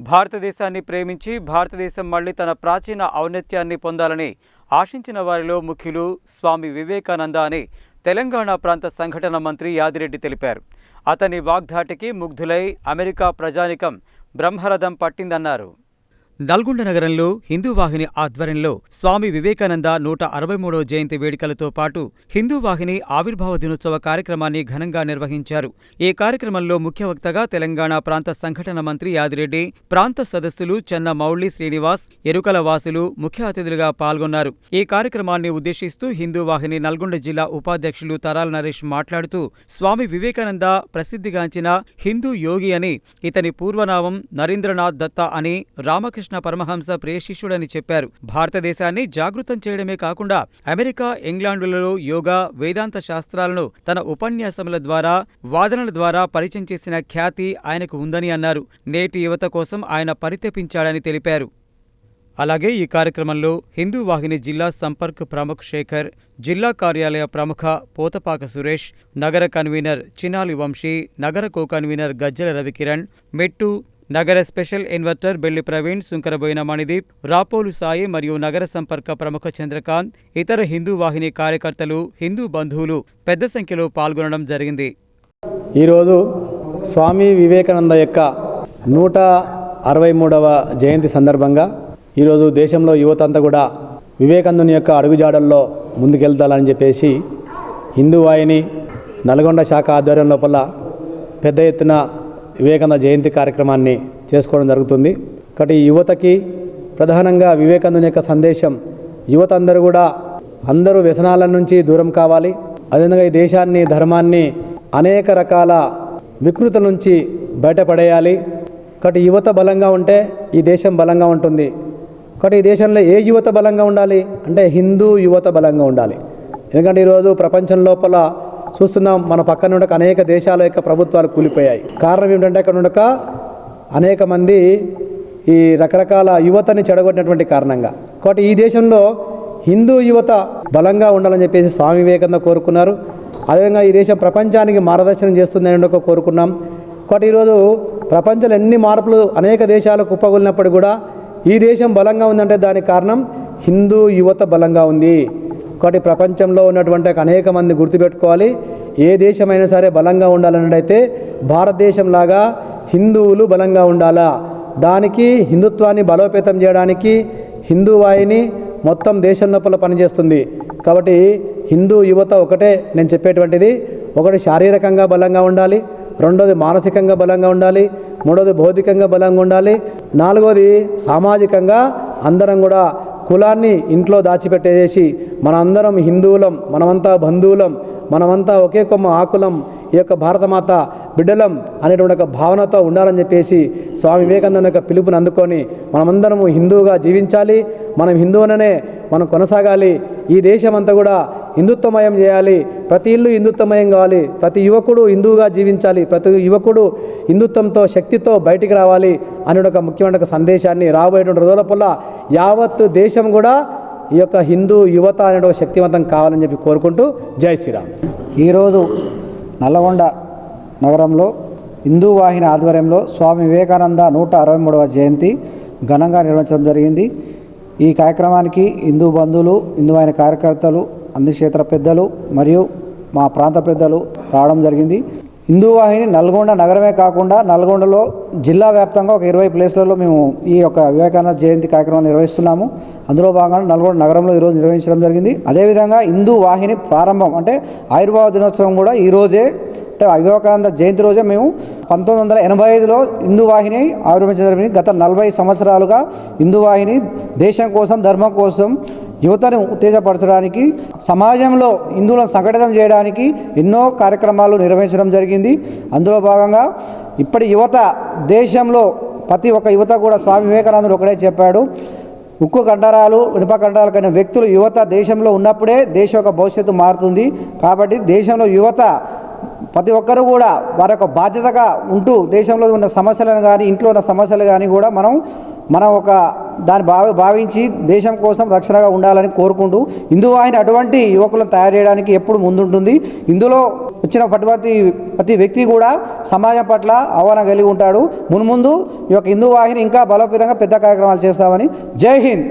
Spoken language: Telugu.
భారతదేశాన్ని ప్రేమించి భారతదేశం మళ్ళీ తన ప్రాచీన ఔన్నత్యాన్ని పొందాలని ఆశించిన వారిలో ముఖ్యులు స్వామి వివేకానంద అని తెలంగాణ ప్రాంత సంఘటన మంత్రి యాదిరెడ్డి తెలిపారు. అతని వాగ్ధాటికి ముగ్ధులై అమెరికా ప్రజానికం బ్రహ్మరథం పట్టిందన్నారు. నల్గొండ నగరంలో హిందూ వాహిని ఆధ్వర్యంలో స్వామి వివేకానంద నూట అరవై మూడవ జయంతి వేడుకలతో పాటు హిందూ వాహిని ఆవిర్భావ దినోత్సవ కార్యక్రమాన్ని ఘనంగా నిర్వహించారు. ఈ కార్యక్రమంలో ముఖ్య వక్తగా తెలంగాణ ప్రాంత సంఘటన మంత్రి యాదిరెడ్డి ప్రాంత సదస్సులు చెన్న మౌళి శ్రీనివాస్ ఎరుకల వాసులు ముఖ్య అతిథులుగా పాల్గొన్నారు. ఈ కార్యక్రమాన్ని ఉద్దేశిస్తూ హిందూ వాహిని నల్గొండ జిల్లా ఉపాధ్యక్షులు తరాల నరేష్ మాట్లాడుతూ స్వామి వివేకానంద ప్రసిద్ధిగాంచిన హిందూ యోగి అని ఇతని పూర్వనామం నరేంద్రనాథ్ దత్తా అని రామకృష్ణ పరమహంస ప్రియశిష్యుడని చెప్పారు. భారతదేశాన్ని జాగృతం చేయడమే కాకుండా అమెరికా ఇంగ్లాండులలో యోగా వేదాంత శాస్త్రాలను తన ఉపన్యాసముల ద్వారా వాదనల ద్వారా పరిచయం చేసిన ఖ్యాతి ఆయనకు ఉందని అన్నారు. నేటి యువత కోసం ఆయన పరితెపించాడని తెలిపారు. అలాగే ఈ కార్యక్రమంలో హిందూ వాహిని జిల్లా సంపర్క్ ప్రముఖ్ శేఖర్ జిల్లా కార్యాలయ ప్రముఖ పోతపాక సురేష్ నగర కన్వీనర్ చినాలి వంశీ నగర కో కన్వీనర్ గజ్జల రవికిరణ్ మెట్టు నగర స్పెషల్ ఇన్వర్టర్ బెల్లి ప్రవీణ్ సుంకరబోయిన మణిదీప్ రాపోలు సాయి మరియు నగర సంపర్క ప్రముఖ చంద్రకాంత్ ఇతర హిందూ వాహిని కార్యకర్తలు హిందూ బంధువులు పెద్ద సంఖ్యలో పాల్గొనడం జరిగింది. ఈరోజు స్వామి వివేకానంద యొక్క నూట అరవై మూడవ జయంతి సందర్భంగా ఈరోజు దేశంలో యువతంతా కూడా వివేకానందుని యొక్క అడుగుజాడల్లో ముందుకెళ్తాలని చెప్పేసి హిందూ వాహిని నల్గొండ శాఖ ఆధ్వర్యం లోపల పెద్ద ఎత్తున వివేకానంద జయంతి కార్యక్రమాన్ని చేసుకోవడం జరుగుతుంది. కాబట్టి ఈ యువతకి ప్రధానంగా వివేకానందుని యొక్క సందేశం యువత అందరూ కూడా అందరూ వ్యసనాల నుంచి దూరం కావాలి. అదేవిధంగా ఈ దేశాన్ని ధర్మాన్ని అనేక రకాల వికృతుల నుంచి బయటపడేయాలి. కాబట్టి యువత బలంగా ఉంటే ఈ దేశం బలంగా ఉంటుంది. కాబట్టి ఈ దేశంలో ఏ యువత బలంగా ఉండాలి? అంటే హిందూ యువత బలంగా ఉండాలి. ఎందుకంటే ఈరోజు ప్రపంచం లోపల చూస్తున్నాం మన పక్కన ఉండక అనేక దేశాల యొక్క ప్రభుత్వాలు కూలిపోయాయి. కారణం ఏమిటంటే అక్కడ ఉండక అనేక మంది ఈ రకరకాల యువతని చెడగొట్టినటువంటి కారణంగా. కాబట్టి ఈ దేశంలో హిందూ యువత బలంగా ఉండాలని చెప్పేసి స్వామి వివేకంగా కోరుకున్నారు. అదేవిధంగా ఈ దేశం ప్రపంచానికి మార్గదర్శనం చేస్తుందని ఒక కోరుకున్నాం. కాబట్టి ఈరోజు ప్రపంచంలో ఎన్ని మార్పులు అనేక దేశాలు కుప్పగొలినప్పుడు కూడా ఈ దేశం బలంగా ఉందంటే దానికి కారణం హిందూ యువత బలంగా ఉంది. కాబట్టి ప్రపంచంలో ఉన్నటువంటి అనేక మంది గుర్తుపెట్టుకోవాలి. ఏ దేశమైనా సరే బలంగా ఉండాలన్నట్టయితే భారతదేశంలాగా హిందువులు బలంగా ఉండాలా? దానికి హిందుత్వాన్ని బలోపేతం చేయడానికి హిందూ వాహిని మొత్తం దేశం లోపల పనిచేస్తుంది. కాబట్టి హిందూ యువత ఒకటే నేను చెప్పేటువంటిది. ఒకటి శారీరకంగా బలంగా ఉండాలి. రెండోది మానసికంగా బలంగా ఉండాలి. మూడోది భౌతికంగా బలంగా ఉండాలి. నాలుగోది సామాజికంగా అందరం కూడా కులాన్ని ఇంట్లో దాచిపెట్టేసి మనందరం హిందువులం మనమంతా బంధువులం మనమంతా ఒకే కొమ్మ ఆకులం ఈ యొక్క భారతమాత బిడ్డలం అనేటువంటి ఒక భావనతో ఉండాలని చెప్పేసి స్వామి వివేకానంద యొక్క పిలుపుని అందుకొని మనమందరము హిందువుగా జీవించాలి మనం హిందువుననే మనం కొనసాగాలి. ఈ దేశం అంతా కూడా హిందుత్వమయం చేయాలి. ప్రతి ఇల్లు హిందుత్వమయం కావాలి. ప్రతి యువకుడు హిందువుగా జీవించాలి. ప్రతి యువకుడు హిందుత్వంతో శక్తితో బయటికి రావాలి అనే ఒక ముఖ్యమైన ఒక సందేశాన్ని రాబోయేటువంటి రోజుల పొల్ల యావత్ దేశం కూడా ఈ యొక్క హిందూ యువత అనే ఒక శక్తివంతం కావాలని చెప్పి కోరుకుంటూ జై శ్రీరామ్. ఈరోజు నల్లగొండ నగరంలో హిందూ వాహిని ఆధ్వర్యంలో స్వామి వివేకానంద నూట అరవై మూడవ జయంతి ఘనంగా నిర్వహించడం జరిగింది. ఈ కార్యక్రమానికి హిందూ బంధువులు హిందూ వాహిని కార్యకర్తలు అన్ని క్షేత్ర పెద్దలు మరియు మా ప్రాంత పెద్దలు రావడం జరిగింది. హిందూ వాహిని నల్గొండ నగరమే కాకుండా నల్గొండలో జిల్లా వ్యాప్తంగా ఒక ఇరవై ప్లేస్లలో మేము ఈ యొక్క వివేకానంద జయంతి కార్యక్రమాన్ని నిర్వహిస్తున్నాము. అందులో భాగంగా నల్గొండ నగరంలో ఈరోజు నిర్వహించడం జరిగింది. అదేవిధంగా హిందూ వాహిని ప్రారంభం అంటే ఆయుర్వేద దినోత్సవం కూడా ఈరోజే అంటే వివేకానంద జయంతి రోజే మేము పంతొమ్మిది వందల ఎనభై ఐదులో హిందూ వాహిని ఆవిర్భవించడం జరిగింది. గత నలభై సంవత్సరాలుగా హిందూ వాహిని దేశం కోసం ధర్మం కోసం యువతను ఉత్తేజపరచడానికి సమాజంలో హిందువులను సంఘటితం చేయడానికి ఎన్నో కార్యక్రమాలు నిర్వహించడం జరిగింది. అందులో భాగంగా ఇప్పటి యువత దేశంలో ప్రతి ఒక్క యువత కూడా స్వామి వివేకానందుడు ఒకటే చెప్పాడు. ఉక్కు కండరాలు ఇనుప కండరాలు కలిగిన వ్యక్తులు యువత దేశంలో ఉన్నప్పుడే దేశం యొక్క భవిష్యత్తు మారుతుంది. కాబట్టి దేశంలో యువత ప్రతి ఒక్కరూ కూడా వారి యొక్క బాధ్యతగా ఉంటూ దేశంలో ఉన్న సమస్యలను కానీ ఇంట్లో ఉన్న సమస్యలు కానీ కూడా మనం మనం ఒక దాన్ని భావి భావించి దేశం కోసం రక్షణగా ఉండాలని కోరుకుంటూ హిందూ అటువంటి యువకులను తయారు చేయడానికి ఎప్పుడు ముందుంటుంది. ఇందులో వచ్చిన ప్రతి ప్రతి వ్యక్తి కూడా సమాజం పట్ల అవగాహన కలిగి ఉంటాడు. మున్ముందు ఈ యొక్క హిందూ వాహిని ఇంకా బలోపేతంగా పెద్ద కార్యక్రమాలు చేస్తామని. జై హింద్!